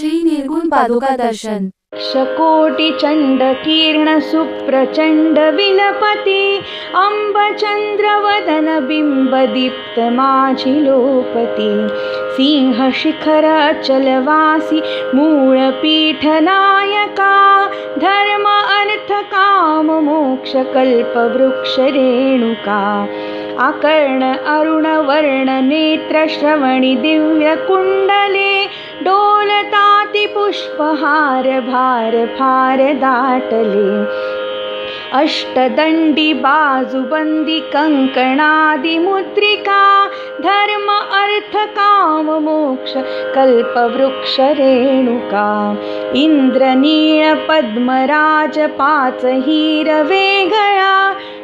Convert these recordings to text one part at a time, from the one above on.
श्री दर्शन शकोटिचण्डकीर्णसुप्रचण्ड विलपति अम्बचन्द्रवदनबिम्बदीप्तमाझिलोपति सिंहशिखरचलवासि मूळपीठनायका धर्म अर्थकाममोक्षकल्पवृक्षरेणुका अकर्ण अरुणवर्णनेत्रश्रवणि दिव्यकुण्डले डोलतातिपुष्पहार भार फार दाटले अष्टदण्डि बाजुबन्दि कङ्कणादिमुद्रिका धर्म अर्थकाममोक्ष कल्पवृक्षरेणुका इन्द्रनीळपद्मराजपाचहीरवेगळा चन्द्रहार वेगळा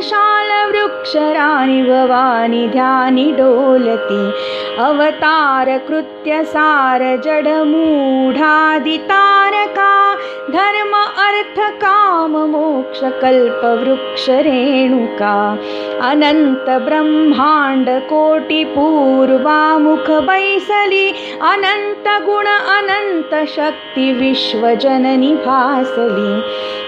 विशालशालवृक्षराणि भवानि ध्यानि डोलति अवतारकृत्य सारजडमूढादितारका धर्म अर्थकाममोक्षकल्पवृक्षरेणुका अनन्तब्रह्माण्डकोटिपूर्वामुखवैसलि अनन्तगुण अनन्तशक्तिविश्वजननि भासलि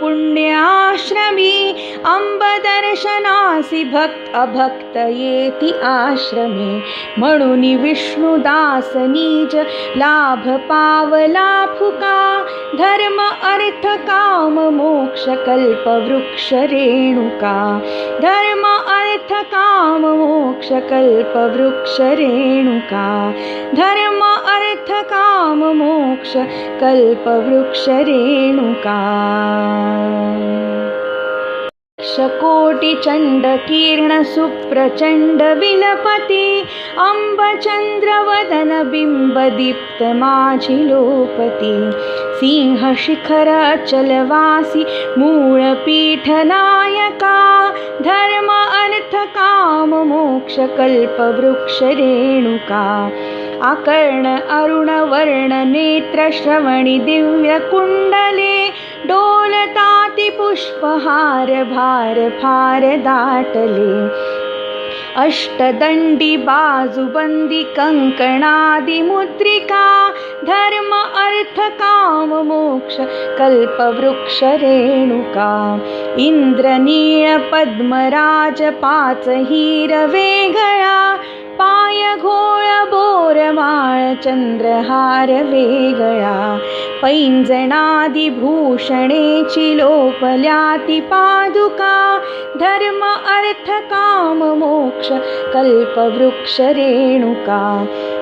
पुण्याश्रमी अम्बदर्शनासि भक्त अभक्तयेति आश्रमे मणुनि विष्णुदासनीज लाभपावलाफुका धर्म अर्थकाममोक्षकल्पवृक्षरेणुका धर्म अर्थकाममोक्षकल्पवृक्षरेणुका धर्म अर्थकाममोक्ष कल्पवृक्षरेणुका। शकोटिचण्डकीर्णसुप्रचण्ड विलपति अम्बचन्द्रवदनबिम्बदीप्तमाझिलोपति सिंहशिखरचलवासि मूळपीठनायका धर्म अर्थकाममोक्षकल्पवृक्षरेणुका अकर्ण अरुणवर्णनेत्रश्रवणि दिव्यकुण्डले डोलतातिपुष्पहार भार फार दाटले। अष्टदण्डि बाजुबन्दि कङ्कणादिमुद्रिका धर्म अर्थकाममोक्ष कल्पवृक्षरेणुका इन्द्रनीळपद्मराजपाचहीरवेगळा चन्द्रहार वेगळा. पैञ्जणादिभूषणे चिलोपल्याति पादुका. धर्म अर्थकाममोक्ष कल्पवृक्षरेणुका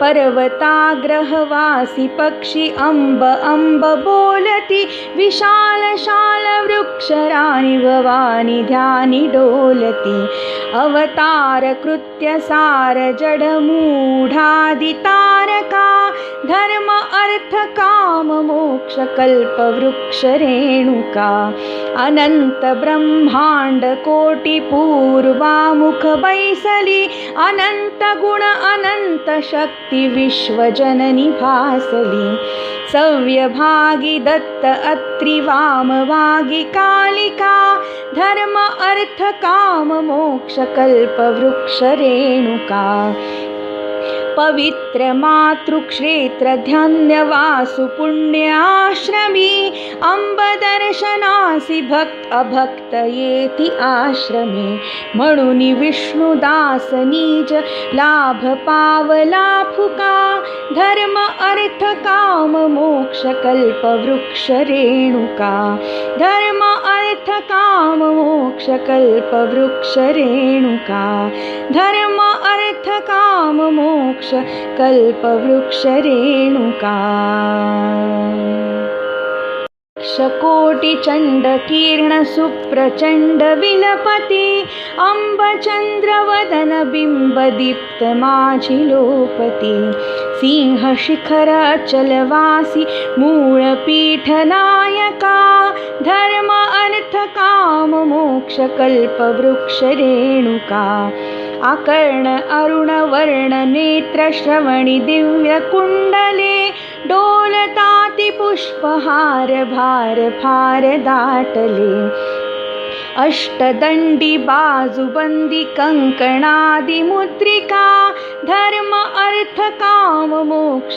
पर्वताग्रहवासि पक्षि अम्ब अम्ब बोलति विशालशालवृक्षराणि भवानि ध्यानि डोलति। अवतारकृत्य सारजडमूढादितारका धर्म अर्थकाममोक्षकल्पवृक्षरेणुका अनन्तब्रह्माण्डकोटिपूर्वामुखवैसलि अनन्तगुण अनन्तशक्ति शक्ति विश्वजननि भासली सव्यभागी दत्त अत्रि वामवागी कालिका धर्म अर्थ काम मोक्ष पवित्र पुण्याश्रमी अंबदर्शनासि भक्त अभक्त येति आश्रमे। म्हणून विष्णुदास नीज लाभ पावला फुका धर्म अर्थ काम मोक्ष कल्प वृक्ष रेणुका। धर्म अर्थ काम मोक्ष कल्प वृक्ष रेणुका। धर्म मोक्ष कल्प वृक्ष रेणुका कोटिचण्ड किरण सुप्रचण्ड विलपति अम्बचन्द्रवदन बिम्बदीप्त माझि लोपति सिंहशिखर अचलवासि मूळपीठनायका धर्म अर्थ काम मोक्ष कल्प वृक्ष रेणुका आकर्ण अरुण वर्ण नेत्र श्रवणि दिव्य कुण्डले डोलताति पुष्पहार भार फार दाटले। अष्टदण्डि बाजुबन्दि कङ्कणादिमुद्रिका धर्म अर्थ काम मोक्ष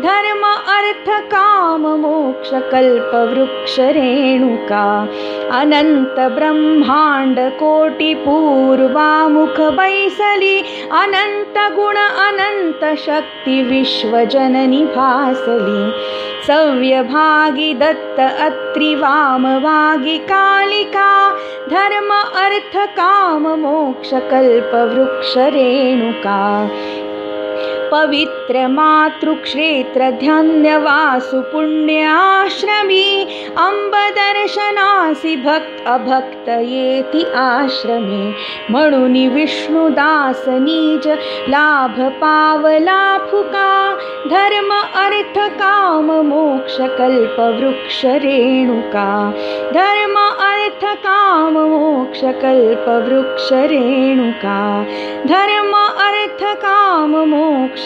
धर्म अर्थ काम मोक्ष कल्प वृक्ष रेणुका। अनन्त ब्रह्माण्ड कोटि पूर्वामुख बैसली। भासली। सव्यभागी दत्त अत्रि वामवागी कालिका। धर्म अर्थ काम मोक्ष कल्प वृक्ष रेणुका पवित्र मातृक्षेत्र ध्यान्यवासु पुण्याश्रमी अंबदर्शनासि भक्त अभक्त येति आश्रमे म्हणून विष्णुदास नीज लाभ पावला फुका धर्म अर्थ काम मोक्ष कल्प वृक्ष रेणुका धर्म अर्थ काम मोक्ष कल्प वृक्ष रेणुका धर्म काम मोक्ष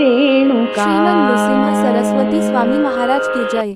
रेणु का सरस्वती स्वामी महाराज की जय।